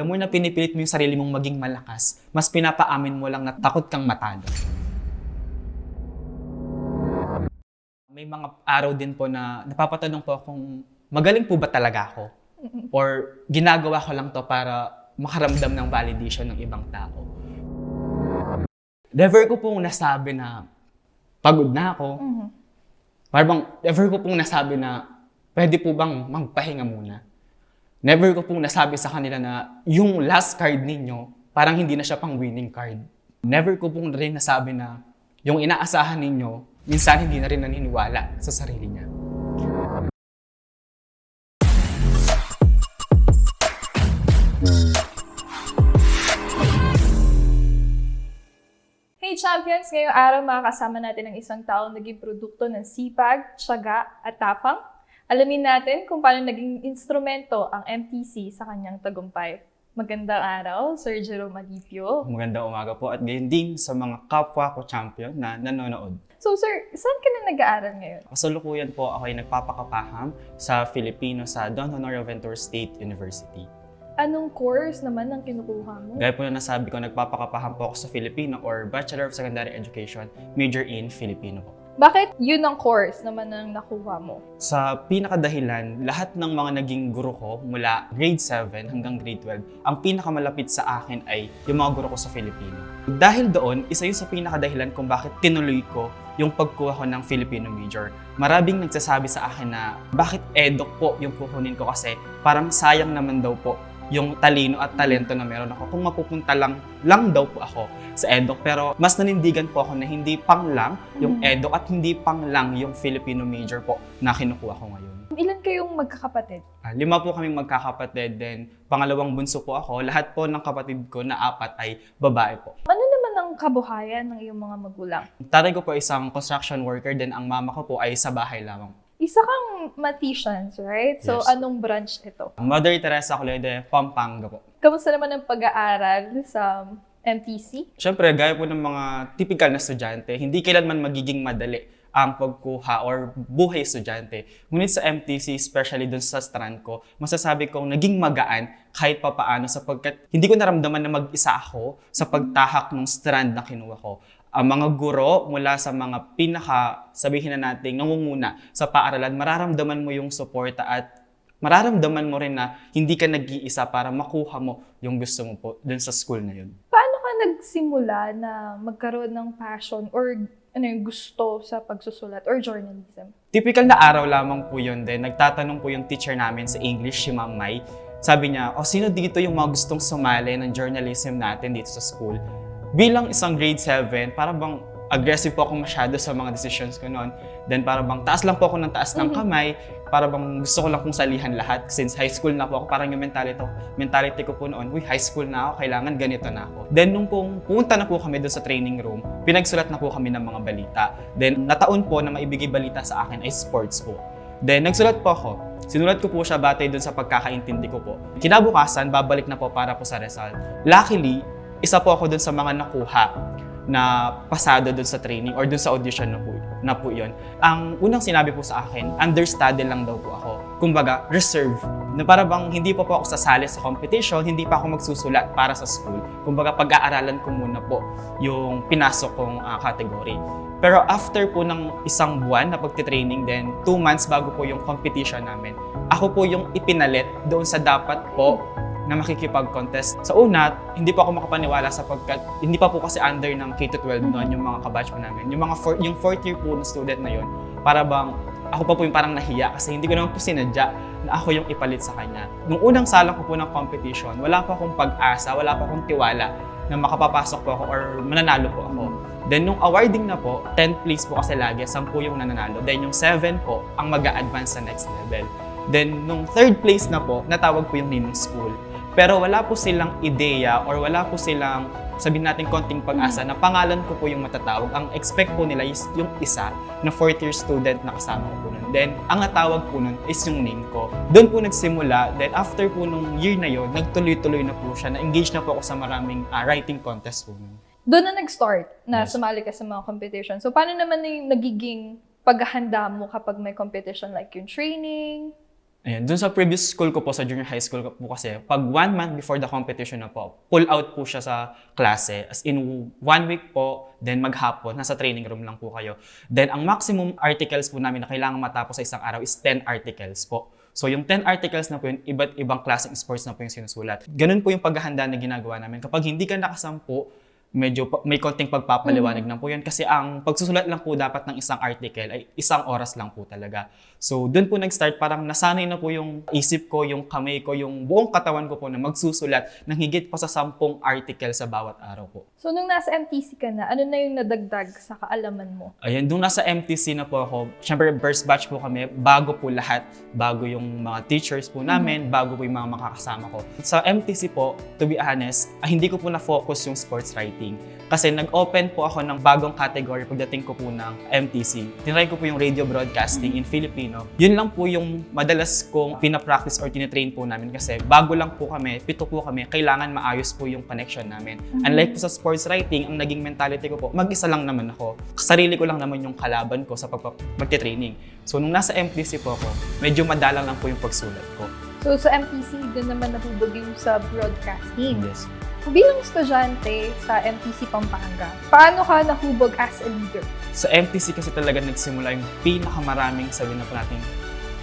The more na pinipilit mo yung sarili mong maging malakas, mas pinapaamin mo lang na takot kang matalo. May mga araw din po na napapatanong po kung magaling po ba talaga ako? Or ginagawa ko lang to para makaramdam ng validation ng ibang tao. Never ko pong nasabi na pagod na ako. Mhm. Parang never ko pong nasabi na pwede po bang magpahinga muna. Never ko pong nasabi sa kanila na yung last card ninyo, parang hindi na siya pang winning card. Never ko pong rin nasabi na yung inaasahan ninyo, minsan hindi na rin naniniwala sa sarili niya. Hey champions! Ngayong araw makakasama natin ang isang taong naging produkto ng sipag, tiyaga at tapang. Alamin natin kung paano naging instrumento ang MTC sa kanyang tagumpay. Magandang araw, Sir Jerome Alipio. Magandang umaga po at gayon din sa mga kapwa ko champion na nanonood. So sir, saan ka na nag-aaral ngayon? Kasalukuyan po ako ay nagpapakapaham sa Filipino sa Don Honor Ventura State University. Anong course naman ang kinukuha mo? Gaya po na nasabi ko, nagpapakapaham po ako sa Filipino or Bachelor of Secondary Education, major in Filipino po. Bakit yun ang course naman ang nakuha mo? Sa pinakadahilan, lahat ng mga naging guro ko mula grade 7 hanggang grade 12, ang pinakamalapit sa akin ay yung mga guro ko sa Filipino. Dahil doon, isa yun sa pinakadahilan kung bakit tinuloy ko yung pagkuha ko ng Filipino major. Maraming nagsasabi sa akin na bakit edok po yung kukunin ko kasi parang sayang naman daw po yung talino at talento na meron ako kung mapupunta lang lang daw po ako sa edok pero mas nanindigan po ako na hindi pang lang yung Mhm. edok at hindi pang lang yung Filipino major po na kinukuha ko ngayon. Ilan kayong magkakapatid? Ah, lima po kaming magkakapatid, then pangalawang bunso po ako. Lahat po ng kapatid ko na apat ay babae po. Ano naman ang kabuhayan ng iyong mga magulang? Tatay ko po isang construction worker, then ang mama ko po ay sa bahay lamang. Isa kang mathematicians, right? So, Yes. anong branch ito? Mother Teresa Colede, Pampanga po. Kamusta naman ang pag-aaral sa MTC? Siyempre, gaya po ng mga typical na estudyante, hindi kailanman magiging madali ang pagkuha or buhay estudyante. Ngunit sa MTC, especially dun sa strand ko, masasabi kong naging magaan kahit papaano sapagkat hindi ko naramdaman na mag-isa ako sa pagtahak ng strand na kinuha ko. Ang mga guro mula sa mga pinaka, sabihin na natin, nangunguna sa paaralan, mararamdaman mo yung suporta at mararamdaman mo rin na hindi ka nag-iisa para makuha mo yung gusto mo po dun sa school na yun. Paano ka nagsimula na magkaroon ng passion or ano yung gusto sa pagsusulat or journalism? Typical na araw lamang po yun din. Nagtatanong po yung teacher namin sa English, si Ma'am Mai. Sabi niya, o sino dito yung mga gustong sumali ng journalism natin dito sa school? Bilang isang grade 7, para bang aggressive po ako masyado sa mga decisions ko noon. Then para bang taas lang po ako ng taas ng Mhm. kamay, para bang gusto ko lang kung salihan lahat. Since high school na po ako, parang yung mentality, mentality ko po noon, uy, high school na ako, kailangan ganito na ako. Then nung pong pumunta na po kami doon sa training room, pinagsulat na po kami ng mga balita. Then nataon po na maibigay balita sa akin ay sports po. Then nagsulat po ako. Sinulat ko po siya batay doon sa pagkakaintindi ko po. Kinabukasan, babalik na po para po sa result. Luckily, isa po ako doon sa mga nakuha na pasado doon sa training or doon sa audition na po, na po yun. Ang unang sinabi po sa akin, understudy lang daw po ako. Kumbaga, reserve. Na para bang hindi pa po ako sasali sa competition, hindi pa ako magsusulat para sa school. Kumbaga, pag-aaralan ko muna po yung pinasok kong ah, category. Pero after po ng isang buwan na pagtitraining din, two months bago po yung competition namin, ako po yung ipinalit doon sa dapat po na makikipag-contest. Sa una, hindi pa ako makapaniwala sapagkat hindi pa po kasi under ng K-12 noon yung mga kabatch po namin. Yung mga four, yung fourth year po na student na yun, para bang ako pa po yung parang nahiya kasi hindi ko naman po sinadya na ako yung ipalit sa kanya. Nung unang salang ko po ng competition, wala pa akong pag-asa, wala pa akong tiwala na makapapasok po ako or mananalo po ako. Then nung awarding na po, 10th place po kasi lagi, 10 yung nananalo. Then yung 7 po, ang mag advance sa next level. Then nung third place na po, natawag po yung Ninong School. Pero wala po silang ideya or wala po silang sabihin natin konting pag-asa na pangalan ko po yung matatawag. Ang expect po nila is yung isa na fourth year student na kasama ko po nun. Then, ang natawag po nun is yung name ko. Doon po nagsimula. Then, after po nung year na yon nagtuloy-tuloy na po siya. Na-engage na po ako sa maraming ah, writing contest po nun. Doon na nag-start na Yes. sumali ka sa mga competition. So, paano naman na yung nagiging paghahanda mo kapag may competition like yung training? Ayun, dun sa previous school ko po, sa junior high school ko po kasi, pag one month before the competition na po, pull out po siya sa klase. As in, one week po, then maghapon, nasa training room lang po kayo. Then, ang maximum articles po namin na kailangan matapos sa isang araw is 10 articles po. So, yung 10 articles na po yun, iba't ibang klaseng sports na po yung sinusulat. Ganun po yung paghahanda na ginagawa namin. Kapag hindi ka nakasampu, medyo may konting pagpapaliwanag na po yun. Kasi ang pagsusulat lang po dapat ng isang article ay isang oras lang po talaga. So, dun po nag-start, parang nasanay na po yung isip ko, yung kamay ko, yung buong katawan ko po na magsusulat ng higit pa sa sampung article sa bawat araw po. So, nung nasa MTC ka na, ano na yung nadagdag sa kaalaman mo? Ayan, doon nasa MTC na po ako, syempre first batch po kami, bago po lahat, bago yung mga teachers po namin, bago po yung mga makakasama ko. Sa MTC po, to be honest, ah, hindi ko po na-focus yung sports writing. Kasi nag-open po ako ng bagong category pagdating ko po ng MTC. Tinry ko po yung radio broadcasting in Filipino. Yun lang po yung madalas kong pinapractice or tinitrain po namin kasi bago lang po kami, pito po kami, kailangan maayos po yung connection namin. Unlike po sa sports writing, ang naging mentality ko po, mag-isa lang naman ako. Sarili ko lang naman yung kalaban ko sa pagpa- magte-training. So, nung nasa MTC po ako, medyo madalang lang po yung pagsulat ko. So, sa MTC, doon naman nahubog yung sa broadcasting. Yes. Bilang estudyante sa MTC Pampanga, paano ka nahubog as a leader? Sa MTC kasi talaga nagsimula yung pinakamaraming sabi na po natin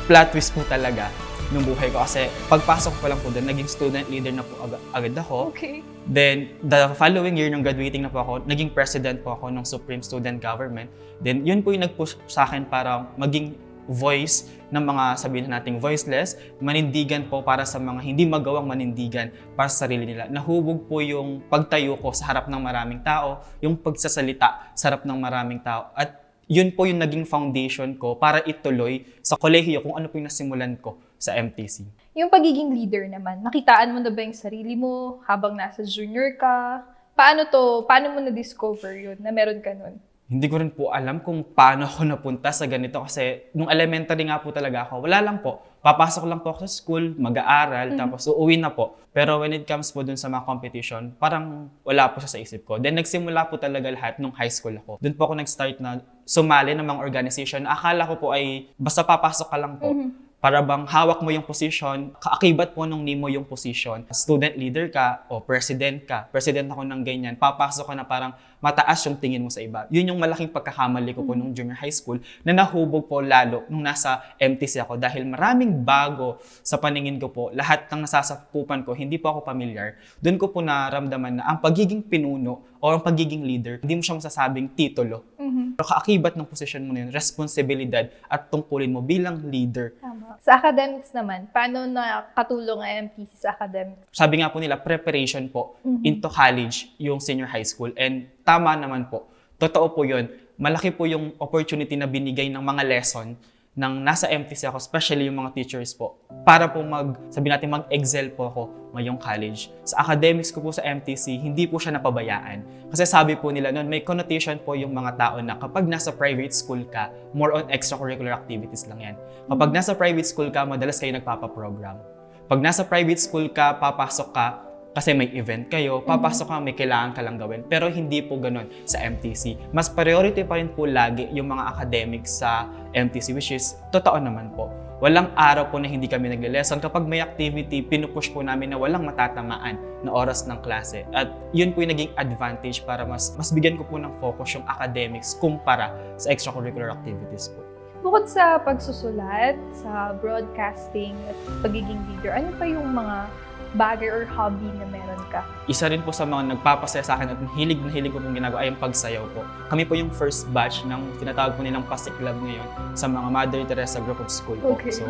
plot twist po talaga nung buhay ko. Kasi pagpasok ko pa lang po doon, naging student leader na po agad, agad ako. Okay. Then, the following year, nung graduating na po ako, naging president po ako ng Supreme Student Government. Then, yun po yung nag-push sa akin para maging voice ng mga sabihin na nating voiceless, manindigan po para sa mga hindi magawang manindigan para sa sarili nila. Nahubog po yung pagtayo ko sa harap ng maraming tao, yung pagsasalita sa harap ng maraming tao. At yun po yung naging foundation ko para ituloy sa kolehiyo kung ano po yung nasimulan ko sa MTC. Yung pagiging leader naman, nakitaan mo na ba yung sarili mo habang nasa junior ka? Paano to, paano mo na-discover yun na meron ka nun? Hindi ko rin po alam kung paano ako napunta sa ganito kasi nung elementary nga po talaga ako, wala lang po. Papasok lang po ako sa school, mag-aaral, tapos uuwi na po. Pero when it comes po dun sa mga competition, parang wala po siya sa isip ko. Then nagsimula po talaga lahat nung high school ako. Doon po ako nag-start na sumali ng mga organization. Akala ko po ay basta papasok ka lang po. Para bang hawak mo yung position, kaakibat po nung nimo yung position. Student leader ka o president ka, president ako ng ganyan, papasok ka na parang mataas yung tingin mo sa iba. Yun yung malaking pagkakamali ko po nung junior high school na nahubog po lalo nung nasa MTC ako dahil maraming bago sa paningin ko po. Lahat ng nasasakupan ko, hindi po ako familiar. Doon ko po naramdaman na ang pagiging pinuno o ang pagiging leader, hindi mo siya masasabing titulo. Mhm. Pero kaakibat ng posisyon mo na yun, responsibilidad at tungkulin mo bilang leader Tama. Sa academics naman, paano nakatulong ang MTC sa academics? sabi nga po nila, preparation po Mhm. into college yung senior high school. And tama naman po. Totoo po yun. Malaki po yung opportunity na binigay ng mga lesson ng nasa MTC ako, especially yung mga teachers po, para po mag, sabi natin, mag-excel po ako ngayong college. Sa academics ko po sa MTC, hindi po siya napabayaan. Kasi sabi po nila noon, may connotation po yung mga tao na kapag nasa private school ka, more on extracurricular activities lang yan. Kapag nasa private school ka, madalas kayo nagpapaprogram. Pag nasa private school ka, papasok ka, kasi may event kayo, papasok ka, may kailangan ka lang gawin. Pero hindi po ganun sa MTC. Mas priority pa rin po lagi yung mga academics sa MTC, which is, totoo naman po. Walang araw po na hindi kami nagle-lesson. Kapag may activity, pinupush po namin na walang matatamaan na oras ng klase. At yun po yung naging advantage para mas, mas bigyan ko po ng focus yung academics kumpara sa extracurricular activities po. Bukod sa pagsusulat, sa broadcasting, at pagiging leader, ano pa yung mga bagay or hobby na meron ka? isa rin po sa mga nagpapasaya sa akin at hilig na hilig ko pong ginagawa ay ang pagsayaw po. Kami po yung first batch ng tinatawag po nilang Pasik Club ngayon sa mga Mother Teresa Group of School po. Okay. So,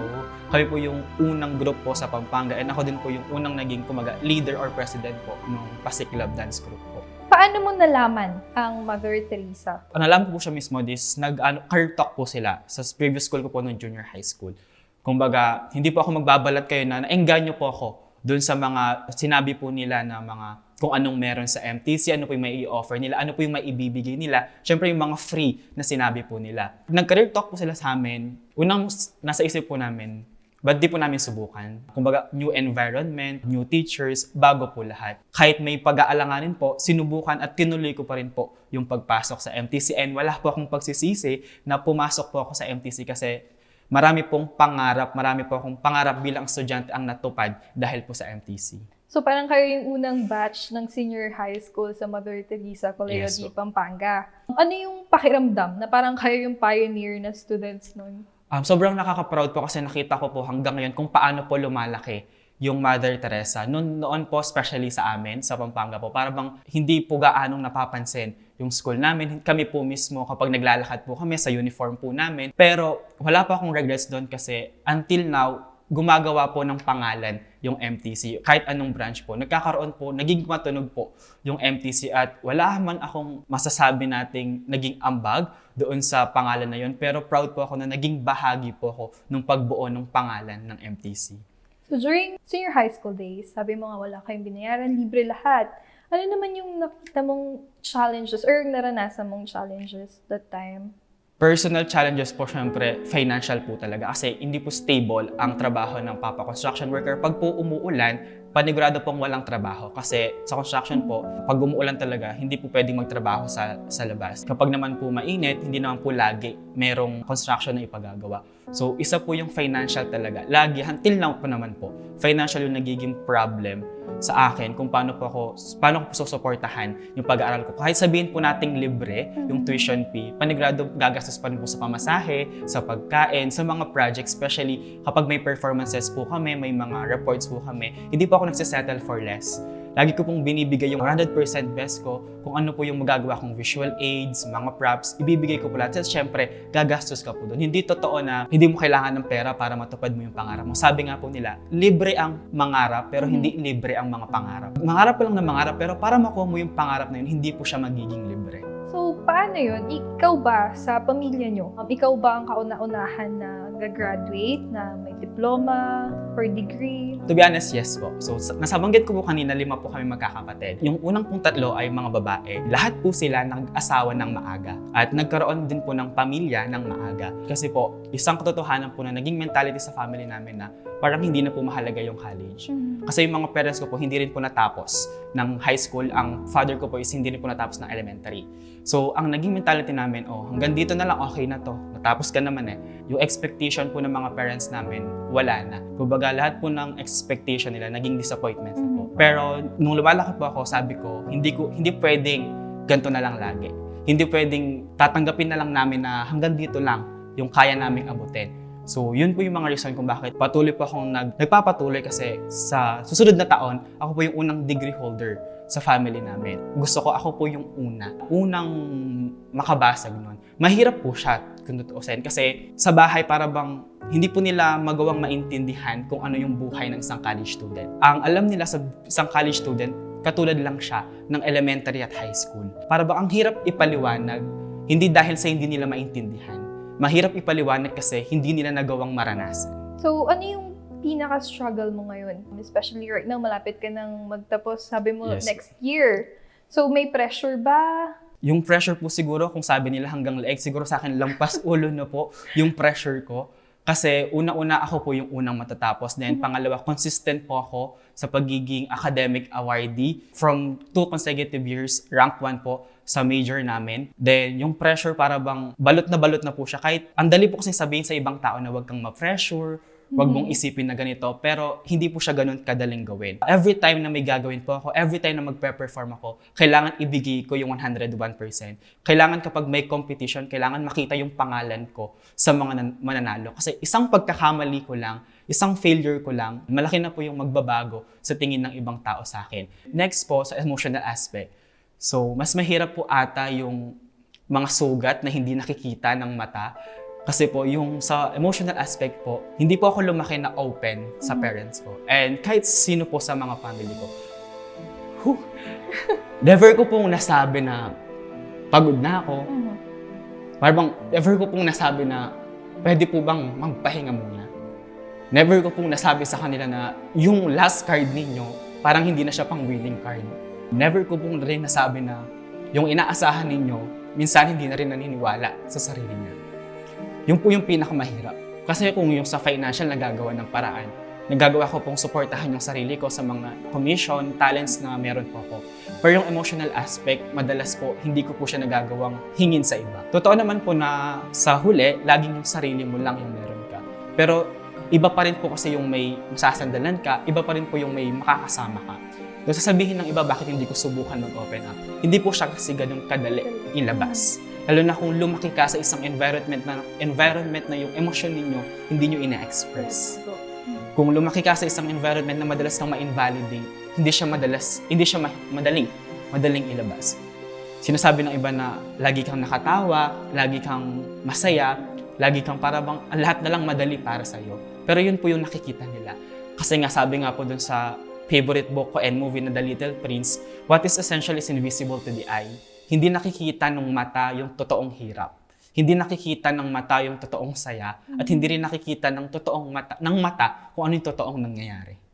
kami po yung unang group po sa Pampanga and ako din po yung unang naging kumaga leader or president po ng Pasik Club Dance Group po. Paano mo nalaman ang Mother Teresa? Alam ko po siya mismo is nag ano, career talk po sila sa previous school ko po nung junior high school. Kumbaga, hindi po ako magbabalat kayo na naengganyo po ako doon sa mga sinabi po nila na mga kung anong meron sa MTC, ano po yung may i-offer nila, ano po yung may ibibigay nila. Siyempre yung mga free na sinabi po nila. Nag-career talk po sila sa amin. Unang nasa isip po namin, ba't di po namin subukan? Kumbaga, new environment, new teachers, bago po lahat. Kahit may pag-aalanganin po, sinubukan at tinuloy ko pa rin po yung pagpasok sa MTC. And wala po akong pagsisisi na pumasok po ako sa MTC kasi marami pong pangarap, marami po akong pangarap bilang estudyante ang natupad dahil po sa MTC. So parang kayo yung unang batch ng senior high school sa Mother Teresa Colegio Yes, po. Pampanga. Ano yung pakiramdam na parang kayo yung pioneer na students nun? Um, sobrang nakaka-proud po kasi nakita ko po hanggang ngayon kung paano po lumalaki yung Mother Teresa. Noon, noon po, especially sa amin, sa Pampanga po, para bang hindi po gaanong napapansin yung school namin. Kami po mismo, kapag naglalakad po kami sa uniform po namin. Pero wala pa akong regrets doon kasi until now, gumagawa po ng pangalan yung MTC. Kahit anong branch po. Nagkakaroon po, naging matunog po yung MTC at wala man akong masasabi nating naging ambag doon sa pangalan na yun. Pero proud po ako na naging bahagi po ako nung pagbuo ng pangalan ng MTC. So during senior high school days, sabi mo nga wala kayong binayaran, libre lahat. Ano naman yung nakita mong challenges or naranasan mong challenges that time? Personal challenges po syempre, financial po talaga kasi hindi po stable ang trabaho ng Papa Construction Worker. Pag po umuulan, panigurado pong walang trabaho kasi sa construction po, pag umuulan talaga, hindi po pwedeng magtrabaho sa, sa labas. Kapag naman po mainit, hindi naman po lagi merong construction na ipagagawa. So, isa po yung financial talaga. Lagi, until now po naman po, financial yung nagiging problem sa akin kung paano po ako, paano ko po susuportahan yung pag-aaral ko. Kahit sabihin po nating libre yung tuition fee, panigurado gagastos pa rin po sa pamasahe, sa pagkain, sa mga projects, especially kapag may performances po kami, may mga reports po kami, hindi po ako nagsisettle for less. Lagi ko pong binibigay yung 100% best ko kung ano po yung magagawa kong visual aids, mga props, ibibigay ko po lahat. Kasi syempre, gagastos ka po doon. Hindi totoo na hindi mo kailangan ng pera para matupad mo yung pangarap mo. Sabi nga po nila, libre ang mangarap pero hindi libre ang mga pangarap. Mangarap ka lang ng mangarap pero para makuha mo yung pangarap na yun, hindi po siya magiging libre. So, paano yun? Ikaw ba, sa pamilya nyo, um, ikaw ba ang kauna-unahan na gagraduate, na may diploma or degree? To be honest, yes po. So, sa- nasabanggit ko po kanina, lima po kami magkakapatid. Yung unang pong tatlo ay mga babae. Lahat po sila nag-asawa ng maaga. At nagkaroon din po ng pamilya ng maaga. Kasi po, isang katotohanan po na naging mentality sa family namin na parang hindi na po mahalaga yung college. Kasi yung mga parents ko po hindi rin po natapos ng high school. Ang father ko po is hindi rin po natapos ng elementary. So, ang naging mentality namin, oh, hanggang dito na lang, okay na to. Natapos ka naman eh. Yung expectation po ng mga parents namin, wala na. Kumbaga, lahat po ng expectation nila, naging disappointment na po. Pero, nung lumalaki po ako, sabi ko, hindi ko, hindi pwedeng ganito na lang lagi. Hindi pwedeng tatanggapin na lang namin na hanggang dito lang yung kaya naming abutin. So, yun po yung mga reason kung bakit patuloy po akong nag, nagpapatuloy kasi sa susunod na taon, ako po yung unang degree holder sa family namin. Gusto ko, ako po yung una. Unang makabasag nun. Mahirap po siya, kung tutuusin. Kasi sa bahay, para bang hindi po nila magawang maintindihan kung ano yung buhay ng isang college student. Ang alam nila sa isang college student, katulad lang siya ng elementary at high school. Para bang ang hirap ipaliwanag, hindi dahil sa hindi nila maintindihan. Mahirap ipaliwanag kasi hindi nila nagawang maranasan. So, ano yung pinaka-struggle mo ngayon? Especially right now, malapit ka nang magtapos, sabi mo, Yes. next year. So, may pressure ba? Yung pressure po siguro, kung sabi nila hanggang leeg, siguro sa akin lampas ulo na po yung pressure ko. Kasi una-una ako po yung unang matatapos. Then pangalawa, consistent po ako sa pagiging academic awardee. From two consecutive years, rank 1 po sa major namin. Then yung pressure para bang balot na balot na po siya. Kahit ang dali po kasi sabihin sa ibang tao na wag kang ma-pressure, Huwag mong isipin na ganito, pero hindi po siya ganun kadaling gawin. Every time na may gagawin po ako, every time na magpe-perform ako, kailangan ibigay ko yung 101%. Kailangan kapag may competition, kailangan makita yung pangalan ko sa mga nan- mananalo. Kasi isang pagkakamali ko lang, isang failure ko lang, malaki na po yung magbabago sa tingin ng ibang tao sa akin. Next po, sa emotional aspect. So, mas mahirap po ata yung mga sugat na hindi nakikita ng mata. Kasi po, yung sa emotional aspect po, hindi po ako lumaki na open sa parents ko. And kahit sino po sa mga family ko. Whew, never ko pong nasabi na pagod na ako. Parang never ko pong nasabi na pwede po bang magpahinga muna. Never ko pong nasabi sa kanila na yung last card ninyo, parang hindi na siya pang winning card. Never ko pong rin nasabi na yung inaasahan ninyo, minsan hindi na rin naniniwala sa sarili niya. Yun po yung pinakamahirap. Kasi kung yung sa financial nagagawa ng paraan, nagagawa ko pong suportahan yung sarili ko sa mga commission, talents na meron po ako. Pero yung emotional aspect, madalas po, hindi ko po siya nagagawang hingin sa iba. Totoo naman po na sa huli, laging yung sarili mo lang yung meron ka. Pero iba pa rin po kasi yung may masasandalan ka, iba pa rin po yung may makakasama ka. So sasabihin ng iba, bakit hindi ko subukan mag-open up? Hindi po siya kasi ganun kadali ilabas. Lalo na kung lumaki ka sa isang environment na environment na yung emosyon ninyo hindi nyo ina-express. Kung lumaki ka sa isang environment na madalas kang ma-invalidate, hindi siya madalas, hindi siya ma- madaling, madaling ilabas. Sinasabi ng iba na lagi kang nakatawa, lagi kang masaya, lagi kang para bang ang lahat na lang madali para sa iyo. Pero yun po yung nakikita nila. Kasi nga sabi nga po dun sa favorite book ko and movie na The Little Prince, what is essential is invisible to the eye. Hindi nakikita ng mata yung totoong hirap. Hindi nakikita ng mata yung totoong saya at hindi rin nakikita ng totoong mata ng mata kung ano yung totoong nangyayari.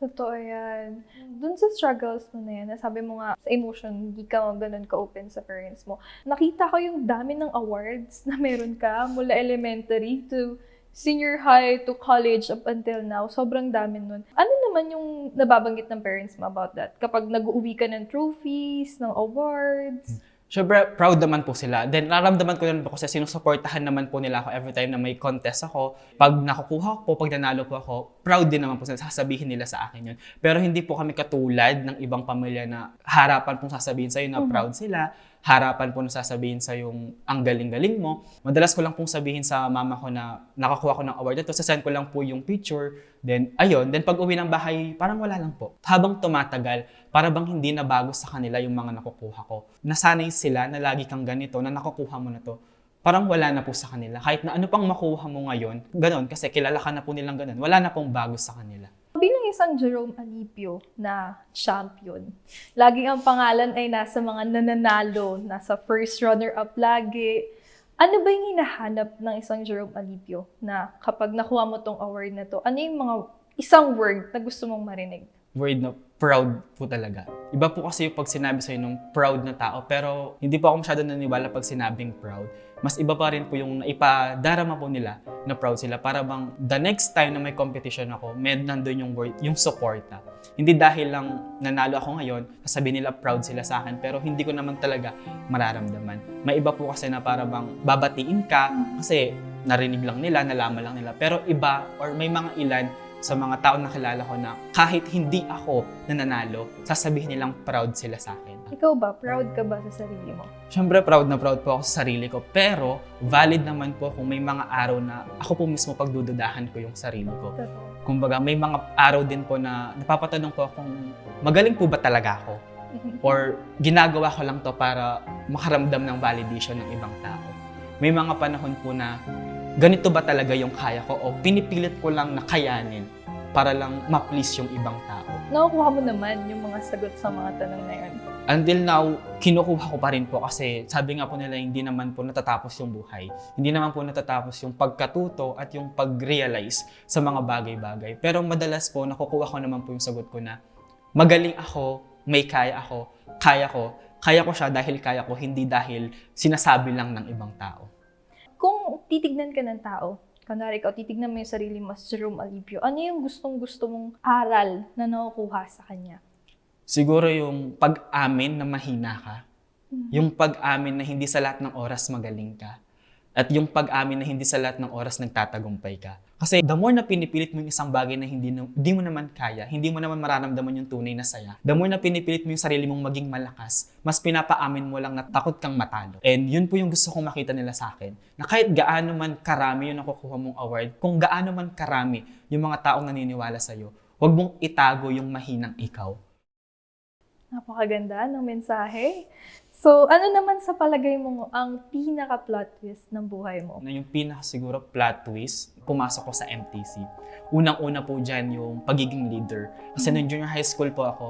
Totoo yan. Dun sa struggles mo na yan, nasabi mo nga sa emotion, hindi ka ganun ka-open sa parents mo. Nakita ko yung dami ng awards na meron ka mula elementary to senior high to college up until now. Sobrang dami nun. Ano naman yung nababanggit ng parents mo about that? Kapag nag-uwi ka ng trophies, ng awards? Siyempre, proud naman po sila. Then, nararamdaman ko naman po kasi sinusuportahan naman po nila ako every time na may contest ako. Pag nakukuha ko, pag nanalo po ako, proud din naman po sila. Sasabihin nila sa akin yun. Pero hindi po kami katulad ng ibang pamilya na harapan pong sasabihin sa'yo na Mhm. proud sila. Harapan po na sasabihin sa yung ang galing-galing mo. Madalas ko lang pong sabihin sa mama ko na nakakuha ko ng award na to. Sasend ko lang po yung picture. Then, ayun. Then, pag uwi ng bahay, parang wala lang po. Habang tumatagal, para bang hindi na bago sa kanila yung mga nakukuha ko. Nasanay sila na lagi kang ganito, na nakukuha mo na to. Parang wala na po sa kanila. Kahit na ano pang makuha mo ngayon, ganon, kasi kilala ka na po nilang ganon, wala na pong bago sa kanila. Bilang isang Jerome Alipio na champion, laging ang pangalan ay nasa mga nananalo, nasa first runner-up lagi. Ano ba yung hinahanap ng isang Jerome Alipio na kapag nakuha mo tong award na to, ano yung mga isang word na gusto mong marinig? Word na proud po talaga. Iba po kasi yung pag sinabi sa'yo ng proud na tao, pero hindi po ako masyado naniniwala pag sinabing proud. Mas iba pa rin po yung ipadarama po nila na proud sila para bang the next time na may competition ako, may nandun yung word, yung suporta. Hindi dahil lang nanalo ako ngayon, sasabihin nila proud sila sa akin, pero hindi ko naman talaga mararamdaman. May iba po kasi na para bang babatiin ka kasi narinig lang nila, nalaman lang nila. Pero iba or may mga ilan sa mga tao na kilala ko na kahit hindi ako nananalo, sasabihin nilang proud sila sa akin. Ikaw ba? Proud ka ba sa sarili mo? Siyempre, proud na proud po ako sa sarili ko. Pero, valid naman po kung may mga araw na ako po mismo pagdududahan ko yung sarili ko. Totoo. Kumbaga, may mga araw din po na napapatanong ko kung magaling po ba talaga ako? Or ginagawa ko lang to para makaramdam ng validation ng ibang tao. May mga panahon po na ganito ba talaga yung kaya ko o pinipilit ko lang na kayanin para lang ma-please yung ibang tao. Nakukuha mo naman yung mga sagot sa mga tanong na yun. Until now, kinukuha ko pa rin po kasi sabi nga po nila hindi naman po natatapos yung buhay. Hindi naman po natatapos yung pagkatuto at yung pag-realize sa mga bagay-bagay. Pero madalas po, nakukuha ko naman po yung sagot ko na magaling ako, may kaya ako, kaya ko, kaya ko siya dahil kaya ko, hindi dahil sinasabi lang ng ibang tao. Kung titignan ka ng tao, kunwari ikaw, titignan mo yung sarili mo sa Jerome Alipio, ano yung gustong-gusto mong aral na nakukuha sa kanya? Siguro yung pag-amin na mahina ka. Mhm. Yung pag-amin na hindi sa lahat ng oras magaling ka. At yung pag-amin na hindi sa lahat ng oras nagtatagumpay ka. Kasi the more na pinipilit mo yung isang bagay na hindi, na- hindi mo naman kaya, hindi mo naman mararamdaman yung tunay na saya, the more na pinipilit mo yung sarili mong maging malakas, mas pinapaamin mo lang na takot kang matalo. And yun po yung gusto kong makita nila sa akin. Na kahit gaano man karami yung nakukuha mong award, kung gaano man karami yung mga taong naniniwala sa'yo, huwag mong itago yung mahinang ikaw. Napakaganda ng mensahe. So, ano naman sa palagay mo ang pinaka-plot twist ng buhay mo? na yung pinaka siguro plot twist, pumasok ko sa MTC. Unang-una po dyan yung pagiging leader. Kasi nung junior high school po ako,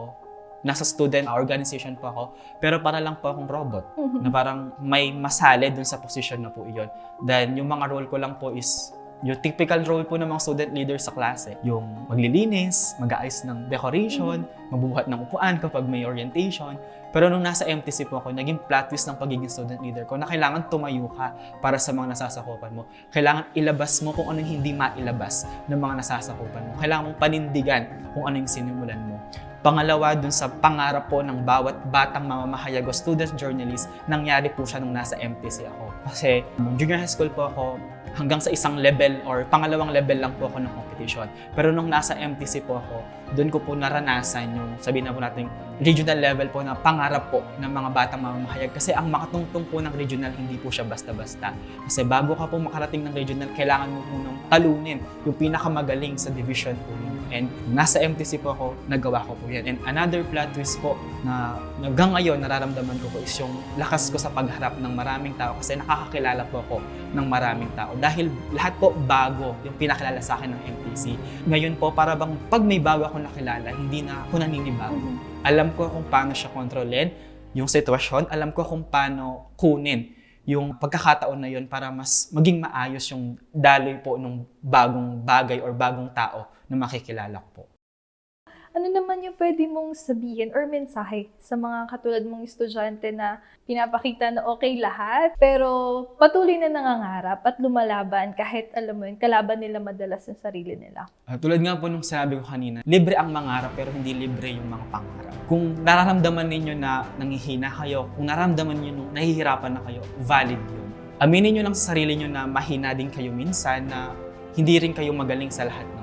nasa student organization po ako, pero para lang po akong robot. Na parang may masali dun sa position na po iyon. Then yung mga role ko lang po is yung typical role po ng mga student leader sa klase. Yung maglilinis, mag-aayos ng decoration, magbubuhat ng upuan kapag may orientation. Pero nung nasa MTC po ako, naging plot twist ng pagiging student leader ko na kailangan tumayo ka para sa mga nasasakupan mo. Kailangan ilabas mo kung anong hindi mailabas ng mga nasasakupan mo. Kailangan mong panindigan kung ano yung sinimulan mo. Pangalawa, dun sa pangarap po ng bawat batang mamamahayag o student journalist, nangyari po siya nung nasa MTC ako. Kasi junior high school po ako, hanggang sa isang level level or pangalawang level lang po ako ng competition. Pero nung nasa MTC po ako, doon ko po naranasan yung sabihin na po natin regional level po na pangarap po ng mga batang mamamahayag. Kasi ang makatungtong po ng regional, hindi po siya basta-basta. Kasi bago ka po makarating ng regional, kailangan mo munang talunin yung pinakamagaling sa division po yun. And nasa MTC po ako, nagawa ko po yan. And another plot twist po na hanggang ngayon nararamdaman ko po is yung lakas ko sa pagharap ng maraming tao kasi nakakakilala po ako ng maraming tao. Dahil lahat po bago yung pinakilala sa akin ng MTC. Ngayon po, para bang pag may bago ako nakilala, hindi na ako naninibago. Alam ko kung paano siya kontrolin, yung sitwasyon, alam ko kung paano kunin yung pagkakataon na yun para mas maging maayos yung daloy po ng bagong bagay or bagong tao na makikilala ko po. Ano naman yung pwede mong sabihin or mensahe sa mga katulad mong estudyante na pinapakita na okay lahat, pero patuloy na nangangarap at lumalaban kahit alam mo yun, kalaban nila madalas yung sarili nila. Ah, tulad nga po nung sinabi ko kanina, libre ang mangarap pero hindi libre yung mga pangarap. Kung nararamdaman ninyo na nangihina kayo, kung nararamdaman niyo nung nahihirapan na kayo, valid yun. Aminin nyo lang sa sarili nyo na mahina din kayo minsan, na hindi rin kayo magaling sa lahat ng.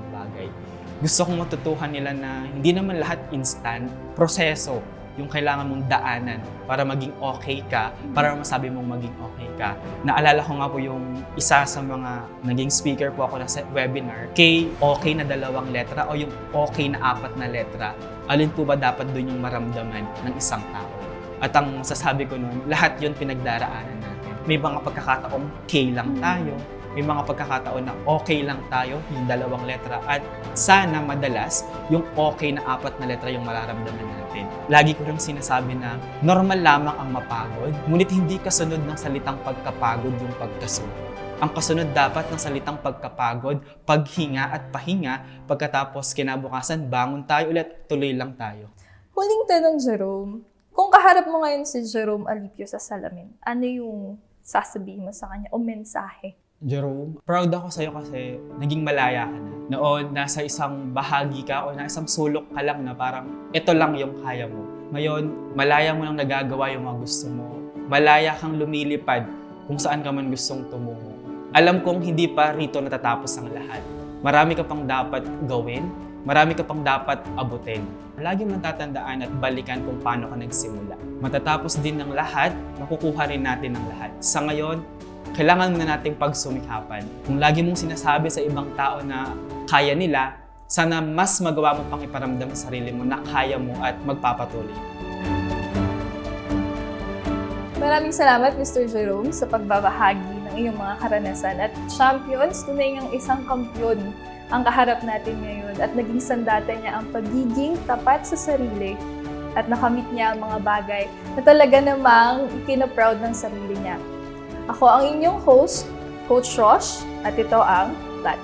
Gusto kong matutuhan nila na hindi naman lahat instant, proseso yung kailangan mong daanan para maging okay ka, para masabi mong maging okay ka. Naalala ko nga po yung isa sa mga naging speaker po ako na sa webinar, kay okay na dalawang letra o yung okay na apat na letra, alin po ba dapat doon yung maramdaman ng isang tao? At ang masasabi ko nun, lahat yun pinagdaraanan natin. May mga pagkakataong K lang tayo, may mga pagkakataon na okay lang tayo, yung dalawang letra, at sana madalas, yung okay na apat na letra yung mararamdaman natin. Lagi ko rin sinasabi na normal lamang ang mapagod, ngunit hindi kasunod ng salitang pagkapagod yung pagkasunod. Ang kasunod dapat ng salitang pagkapagod, paghinga at pahinga, pagkatapos kinabukasan, bangon tayo ulit, tuloy lang tayo. Huling tanong, Jerome. Kung kaharap mo ngayon si Jerome Alipio sa salamin, ano yung sasabihin mo sa kanya o mensahe? Jerome, proud ako sa'yo kasi naging malaya ka na. Noon, nasa isang bahagi ka o nasa isang sulok ka lang na parang ito lang yung kaya mo. Ngayon, malaya mo nang nagagawa yung mga gusto mo. Malaya kang lumilipad kung saan ka man gustong tumungo. Alam kong hindi pa rito natatapos ang lahat. Marami ka pang dapat gawin, marami ka pang dapat abutin. Lagi mong tatandaan at balikan kung paano ka nagsimula. Matatapos din ng lahat, makukuha rin natin ng lahat. Sa ngayon, kailangan muna nating pagsumikapan. Kung lagi mong sinasabi sa ibang tao na kaya nila, sana mas magawa mo pang iparamdam sa sarili mo na kaya mo at magpapatuloy. Maraming salamat, Mr. Jerome, sa pagbabahagi ng iyong mga karanasan. At champions, tunay ngang isang kampyon ang kaharap natin ngayon at naging sandata niya ang pagiging tapat sa sarili at nakamit niya ang mga bagay na talaga namang pinaproud ng sarili niya. Ako ang inyong host, Coach Rosh, at ito ang Flat.